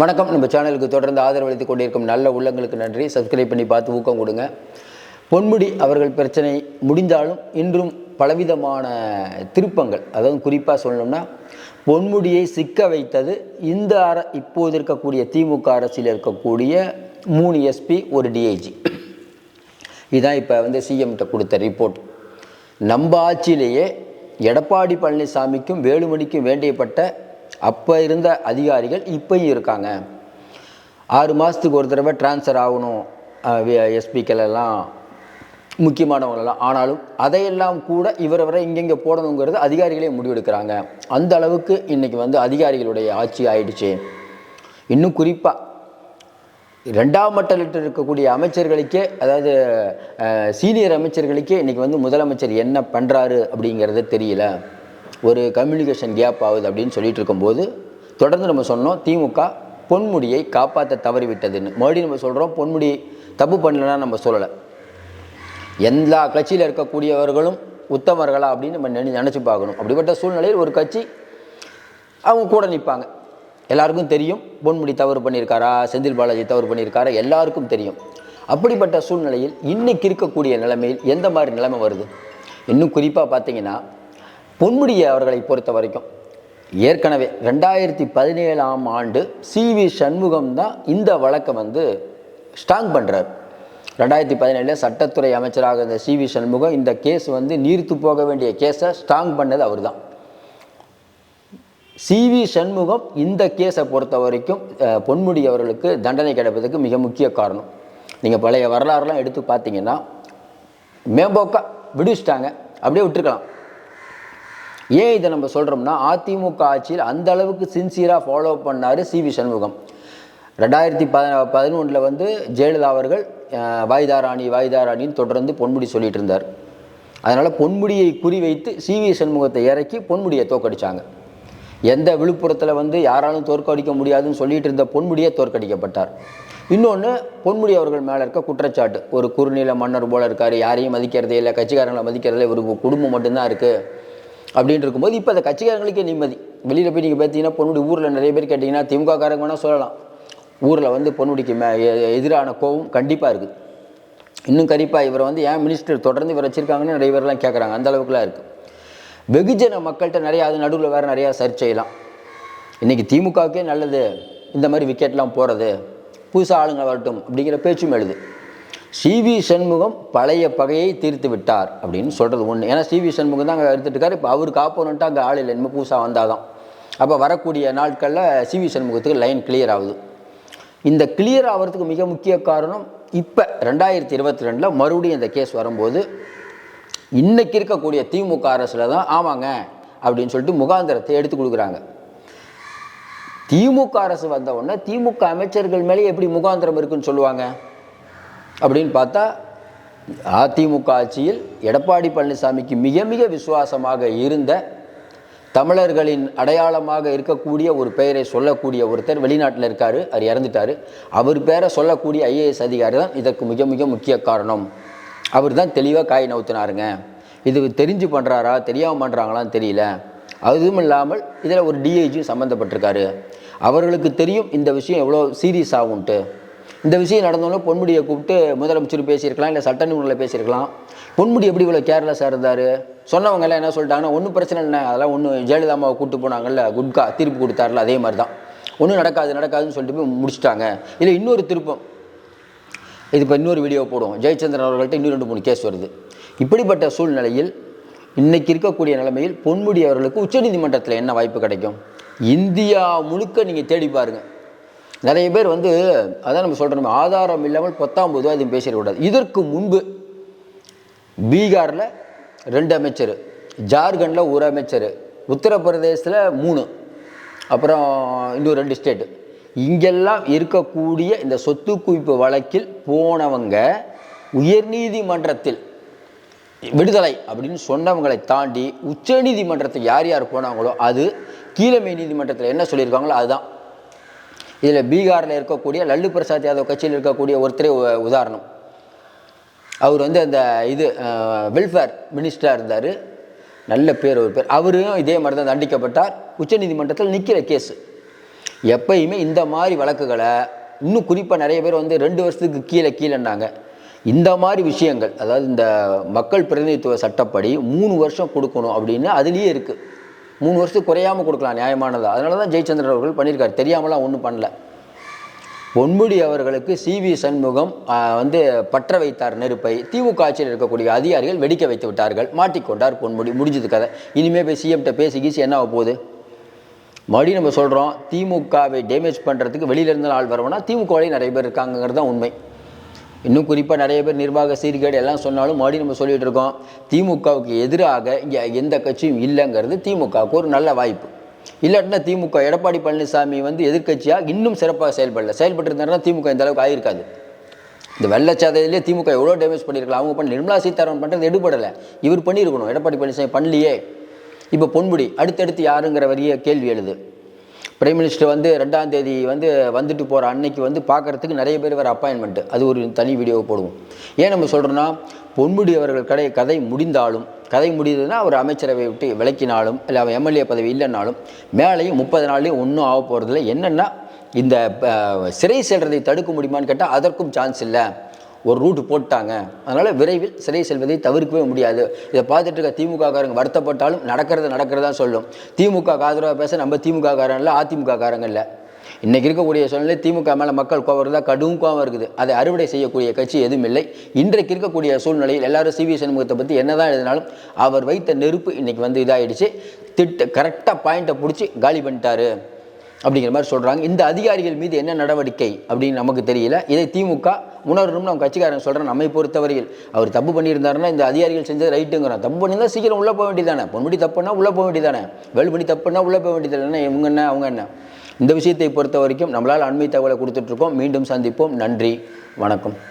வணக்கம். நம்ம சேனலுக்கு தொடர்ந்து ஆதரவளித்துக் கொண்டிருக்கும் நல்ல உள்ளங்களுக்கு நன்றி. சப்ஸ்கிரைப் பண்ணி பார்த்து ஊக்கம் கொடுங்க. பொன்முடி அவர்கள் பிரச்சனை முடிந்தாலும் இன்றும் பலவிதமான திருப்பங்கள். அதாவது குறிப்பாக சொல்லணும்னா பொன்முடியை சிக்க வைத்தது இந்த அர இப்போது இருக்கக்கூடிய திமுக அரசில் இருக்கக்கூடிய மூணு எஸ்பி ஒரு டிஐஜி இதுதான் இப்போ வந்து சிஎம்கிட்ட கொடுத்த ரிப்போர்ட் நம்ம ஆட்சியிலேயே எடப்பாடி பழனிசாமிக்கும் வேலுமணிக்கும் வேண்டியப்பட்ட அப்போ இருந்த அதிகாரிகள் இப்பையும் இருக்காங்க. ஆறு மாதத்துக்கு ஒரு தடவை ட்ரான்ஸ்ஃபர் ஆகணும். எஸ்பிக்களெல்லாம் முக்கியமானவங்களெல்லாம். ஆனாலும் அதையெல்லாம் கூட இவரை வரை இங்கெங்கே போடணுங்கிறது அதிகாரிகளே முடிவெடுக்கிறாங்க. அந்த அளவுக்கு இன்றைக்கி வந்து அதிகாரிகளுடைய ஆட்சி ஆயிடுச்சு. இன்னும் குறிப்பாக ரெண்டாம் மட்டத்தில் இருக்கக்கூடிய அமைச்சர்களுக்கே அதாவது சீனியர் அமைச்சர்களுக்கே இன்றைக்கி வந்து முதலமைச்சர் என்ன பண்ணுறாரு அப்படிங்கிறது தெரியல. ஒரு கம்யூனிகேஷன் கேப் ஆகுது அப்படின்னு சொல்லிட்டு இருக்கும்போது தொடர்ந்து நம்ம சொன்னோம் திமுக பொன்முடியை காப்பாற்ற தவறிவிட்டதுன்னு. மறுபடியும் நம்ம சொல்கிறோம் பொன்முடி தப்பு பண்ணலன்னா நம்ம சொல்லலை. எல்லா கட்சியில் இருக்கக்கூடியவர்களும் உத்தமர்களா அப்படின்னு நம்ம நினை நினச்சி பார்க்கணும். அப்படிப்பட்ட சூழ்நிலையில் ஒரு கட்சி அவங்க கூட நிற்பாங்க. எல்லாருக்கும் தெரியும் பொன்முடி தவறு பண்ணியிருக்காரா செந்தில் பாலாஜி தவறு பண்ணியிருக்காரா எல்லாருக்கும் தெரியும். அப்படிப்பட்ட சூழ்நிலையில் இன்றைக்கி இருக்கக்கூடிய நிலைமையில் எந்த மாதிரி நிலைமை வருது? இன்னும் குறிப்பாக பார்த்தீங்கன்னா பொன்முடியை அவர்களை பொறுத்த வரைக்கும். ஏற்கனவே ரெண்டாயிரத்தி பதினேழாம் ஆண்டு சி வி சண்முகம் தான் இந்த வழக்கை வந்து ஸ்ட்ராங் பண்ணுறார் ரெண்டாயிரத்தி பதினேழில் சட்டத்துறை அமைச்சராக இருந்த சி வி சண்முகம் இந்த கேஸ் வந்து நீர்த்து போக வேண்டிய கேஸை ஸ்ட்ராங் பண்ணது அவர் தான். சி வி சண்முகம் இந்த கேஸை பொறுத்த வரைக்கும் பொன்முடி அவர்களுக்கு தண்டனை கிடைப்பதற்கு மிக முக்கிய காரணம். நீங்கள் பழைய வரலாறுலாம் எடுத்து பார்த்தீங்கன்னா மேம்போக்கா விடுவிச்சிட்டாங்க. அப்படியே விட்டுருக்கலாம். ஏன் இதை நம்ம சொல்கிறோம்னா அதிமுக ஆட்சியில் அந்த அளவுக்கு சின்சியராக ஃபாலோ பண்ணார் சி வி சண்முகம். ரெண்டாயிரத்தி பத பதினொன்றில் வந்து ஜெயலலிதா அவர்கள் வாய்தாராணி வாய்தாராணின்னு ராணின்னு தொடர்ந்து பொன்முடி சொல்லிட்டு இருந்தார். அதனால் பொன்முடியை குறிவைத்து சி வி சண்முகத்தை இறக்கி பொன்முடியை தோற்கடித்தாங்க எந்த விழுப்புரத்தில் வந்து யாராலும் தோற்கடிக்க முடியாதுன்னு சொல்லிட்டு இருந்த பொன்முடியே தோற்கடிக்கப்பட்டார். இன்னொன்று பொன்முடி அவர்கள் மேலே இருக்க குற்றச்சாட்டு. ஒரு குறுநில மன்னர் போல இருக்கார் யாரையும் மதிக்கிறதே இல்லை கட்சிக்காரங்களை மதிக்கிறதே ஒரு குடும்பம் மட்டும்தான் இருக்குது அப்படின்னு இருக்கும்போது இப்போ அந்த கட்சிக்காரங்களுக்கே நிம்மதி. வெளியில் போய் நீங்கள் பார்த்தீங்கன்னா பொன்முடி ஊரில் நிறைய பேர் கேட்டிங்கன்னா திமுக காரங்க வேணால் சொல்லலாம். ஊரில் வந்து பொன்முடிக்கு மே எ- எதிரான கோவம் கண்டிப்பாக இருக்குது இன்னும் கண்டிப்பாக இவரை வந்து ஏன் மினிஸ்டர் தொடர்ந்து இவர் வச்சிருக்காங்கன்னு நிறைய பேர்லாம் கேட்குறாங்க அந்த அளவுக்குலாம் இருக்குது வெகுஜன மக்கள்கிட்ட நிறையா அது நடுவில் வேறு நிறையா சர்ச்சையெல்லாம். இன்றைக்கி திமுகவுக்கே நல்லது. இந்த மாதிரி விக்கெட்லாம் போகிறது புதுசாக ஆளுங்க வரட்டும் அப்படிங்கிற பேச்சும் எழுது. சிவி சண்முகம் பழைய பகையை தீர்த்து விட்டார் அப்படின்னு சொல்கிறது ஒன்று ஏன்னா சிவி சண்முகம் தான் அங்கே எடுத்துட்டுருக்காரு இப்போ அவருக்கு ஆப்போனண்ட்டாக அங்கே ஆள் இல்லை. இனிமேல் புதுசாக வந்தால் தான் அப்போ வரக்கூடிய நாட்களில் சிவி சண்முகத்துக்கு லைன் கிளியர் ஆகுது. இந்த கிளியர் ஆகிறதுக்கு மிக முக்கிய காரணம் இப்போ ரெண்டாயிரத்தி இருபத்தி ரெண்டில் மறுபடியும் இந்த கேஸ் வரும்போது இன்றைக்கி இருக்கக்கூடிய திமுக அரசில் தான் ஆமாங்க அப்படின்னு சொல்லிட்டு முகாந்திரத்தை எடுத்து கொடுக்குறாங்க. திமுக அரசு வந்த உடனே திமுக அமைச்சர்கள் மேலே எப்படி முகாந்திரம் இருக்குன்னு சொல்லுவாங்க? அப்படின்னு பார்த்தா அதிமுக ஆட்சியில் எடப்பாடி பழனிசாமிக்கு மிக மிக விசுவாசமாக இருந்த தமிழர்களின் அடையாளமாக இருக்கக்கூடிய ஒரு பெயரை சொல்லக்கூடிய ஒருத்தர் வெளிநாட்டில் இருக்கார் அவர் இறந்துட்டார். அவர் பேரை சொல்லக்கூடிய ஐஏஎஸ் அதிகாரி தான் இதற்கு மிக மிக முக்கிய காரணம். அவர் தான் தெளிவாக காய் நவுத்தினாருங்க. இது தெரிஞ்சு பண்ணுறாரா தெரியாமல் பண்ணுறாங்களான்னு தெரியல. அதுவும் இல்லாமல் இதில் ஒரு டிஐஜியும் சம்மந்தப்பட்டிருக்காரு அவர்களுக்கு தெரியும் இந்த விஷயம் எவ்வளோ சீரியஸ் ஆகும்ன்ட்டு. இந்த விஷயம் நடந்தோன்னே பொன்முடியை கூப்பிட்டு முதலமைச்சர் பேசியிருக்கலாம் இல்லை சட்ட நிபுணரில் பேசியிருக்கலாம். பொன்முடி எப்படி இவ்வளோ கேர்லெஸ்ஸாக இருந்தார்? சொன்னவங்க எல்லாம் என்ன சொல்லிட்டாங்கன்னா ஒன்றும் பிரச்சனை இல்லை அதெல்லாம் ஒன்று ஜெயலலிதாமாவை கூப்பிட்டு போனாங்கல்ல குட்கா தீர்ப்பு கொடுத்தாருல அதே மாதிரி தான் ஒன்றும் நடக்காது நடக்காதுன்னு சொல்லிட்டு போய் முடிச்சிட்டாங்க. இல்லை இன்னொரு திருப்பம். இது இப்போ இன்னொரு வீடியோ போடுவோம். ஜெயச்சந்திரன் அவர்கள்ட்ட இன்னும் ரெண்டு மூணு கேஸ் வருது. இப்படிப்பட்ட சூழ்நிலையில் இன்றைக்கி இருக்கக்கூடிய நிலைமையில் பொன்முடி அவர்களுக்கு உச்சநீதிமன்றத்தில் என்ன வாய்ப்பு கிடைக்கும்? இந்தியா முழுக்க நீங்கள் தேடி பாருங்கள் நிறைய பேர் வந்து அதான் நம்ம சொல்கிறோம் ஆதாரம் இல்லாமல் பத்தாம் பொதுவாக எதுவும் பேசிடக்கூடாது. இதற்கு முன்பு பீகாரில் ரெண்டு அமைச்சர் ஜார்க்கண்டில் ஒரு அமைச்சர் உத்தரப்பிரதேசத்தில் மூணு அப்புறம் இன்னும் ரெண்டு ஸ்டேட்டு இங்கெல்லாம் இருக்கக்கூடிய இந்த சொத்து குவிப்பு வழக்கில் போனவங்க உயர்நீதிமன்றத்தில் விடுதலை அப்படின்னு சொன்னவங்களை தாண்டி உச்சநீதிமன்றத்தில் யார் யார் போனாங்களோ அது கீழமை நீதிமன்றத்தில் என்ன சொல்லியிருக்காங்களோ அதுதான். இதில் பீகாரில் இருக்கக்கூடிய லல்லு பிரசாத் யாதவ் கட்சியில் இருக்கக்கூடிய ஒருத்தரே உதாரணம். அவர் வந்து அந்த இது வெல்ஃபேர் மினிஸ்டராக இருந்தார். நல்ல பேர் ஒரு பேர். அவரும் இதே மாதிரி தான் தண்டிக்கப்பட்டார். உச்சநீதிமன்றத்தில் நிற்கிற கேஸு. எப்பயுமே இந்த மாதிரி வழக்குகளை இன்னும் குறிப்பாக நிறைய பேர் வந்து ரெண்டு வருஷத்துக்கு கீழே கீழேன்னாங்க. இந்த மாதிரி விஷயங்கள் அதாவது இந்த மக்கள் பிரதிநிதித்துவ சட்டப்படி மூணு வருஷம் கொடுக்கணும் அப்படின்னு அதுலேயே இருக்குது மூணு வருஷத்துக்கு குறையாமல் கொடுக்கலாம் நியாயமானது. அதனால தான் ஜெயச்சந்திரன் அவர்கள் பண்ணியிருக்காரு. தெரியாமலாம் ஒன்றும் பண்ணல. பொன்முடி அவர்களுக்கு சி வி சண்முகம் வந்து பற்ற வைத்தார் நெருப்பை. திமுக ஆட்சியில் இருக்கக்கூடிய அதிகாரிகள் வெடிக்க வைத்து விட்டார்கள். மாட்டிக்கொண்டார் பொன்முடி. முடிஞ்சது கதை. இனிமேல் போய் சிஎம்கிட்ட பேசி கீசி என்ன ஆக போகுது? மறுபடியும் நம்ம சொல்கிறோம் திமுகவை டேமேஜ் பண்ணுறதுக்கு வெளியிலேருந்து ஆள் வரவனா திமுகவிலேயே நிறைய பேர் இருக்காங்கிறது தான் உண்மை. இன்னும் குறிப்பாக நிறைய பேர் நிர்வாக சீர்கேடு எல்லாம் சொன்னாலும் மறுபடியும் நம்ம சொல்லிகிட்டு இருக்கோம். திமுகவுக்கு எதிராக இங்கே எந்த கட்சியும் இல்லைங்கிறது திமுகவுக்கு ஒரு நல்ல வாய்ப்பு. இல்லாட்டினா திமுக எடப்பாடி பழனிசாமி வந்து எதிர்க்கட்சியாக இன்னும் சிறப்பாக செயல்படல. செயல்பட்டு இருந்தாருன்னா திமுக இந்த அளவுக்கு ஆகியிருக்காது இந்த வெள்ளச்சாதையிலே திமுக எவ்வளோ டேமேஜ் பண்ணியிருக்கலாம் அவங்க பண்ணி நிர்மலா சீதாராமன் பண்ணுறது எடுபடலை. இவர் பண்ணியிருக்கணும். எடப்பாடி பழனிசாமி பண்ணலையே. இப்போ பொன்முடி அடுத்தடுத்து யாருங்கிற வரிய கேள்வி எழுது. பிரைம் மினிஸ்டர் வந்து ரெண்டாம் தேதி வந்து வந்துட்டு போகிற அன்னைக்கு வந்து பார்க்கறதுக்கு நிறைய பேர் வர அப்பாயின்மெண்ட்டு அது ஒரு தனி வீடியோவை போடுவோம். ஏன் நம்ம சொல்கிறோன்னா பொன்முடி அவர்கள் கடை கதை முடிந்தாலும் கதை முடியுதுன்னா அவர் அமைச்சரவை விட்டு விலக்கினாலும் இல்லை அவர் எம்எல்ஏ பதவி இல்லைனாலும் மேலேயும் முப்பது நாள்லேயும் ஒன்றும் ஆக போகிறதில்ல என்னென்னா இந்த சிறை செல்றதை தடுக்க முடியுமான்னு கேட்டால் அதற்கும் சான்ஸ் இல்லை. ஒரு ரூட் போட்டாங்க. அதனால் விரைவில் சிறை செல்வதை தவிர்க்கவே முடியாது. இதை பார்த்துட்டு இருக்க திமுக காரங்க வருத்தப்பட்டாலும் நடக்கிறது நடக்கிறதா சொல்லும். திமுக ஆதரவாக பேச நம்ம திமுக காரன் இல்லை அதிமுக காரங்க இல்லை. இன்றைக்கி இருக்கக்கூடிய சூழ்நிலை திமுக மேலே மக்கள் கோவம் இருந்தால் கடும் கோவம் இருக்குது. அதை அறுவடை செய்யக்கூடிய கட்சி எதுவும் இல்லை. இன்றைக்கு இருக்கக்கூடிய சூழ்நிலையில் எல்லாரும் சிவி சண்முகத்தை பற்றி என்னதான் எழுதினாலும் அவர் வைத்த நெருப்பு இன்றைக்கி வந்து இதாகிடுச்சு திட்ட கரெக்டாக பாயிண்ட்டை பிடிச்சி காலி பண்ணிட்டாரு. அப்படிங்கிற மாதிரி சொல்கிறாங்க இந்த அதிகாரிகள் மீது என்ன நடவடிக்கை அப்படின்னு நமக்கு தெரியல. இதை திமுக உணரணும்னு நம்ம கட்சிக்காரன் சொல்கிறேன் நம்மை பொறுத்தவரையில் அவர் தப்பு பண்ணியிருந்தாருன்னா இந்த அதிகாரிகள் செஞ்சது ரைட்டுங்கிறோம் தப்பு பண்ணியிருந்தால் சீக்கிரம் உள்ளே போக வேண்டியதானே பொன்முடி தப்புன்னா உள்ளே போக வேண்டியதானே வேலுமணி தப்புன்னா உள்ளே போக வேண்டியது இவங்க என்ன அவங்க என்ன? இந்த விஷயத்தை பொறுத்த வரைக்கும் நம்மளால் அண்மை தகவலை கொடுத்துட்ருக்கோம் மீண்டும் சந்திப்போம். நன்றி. வணக்கம்.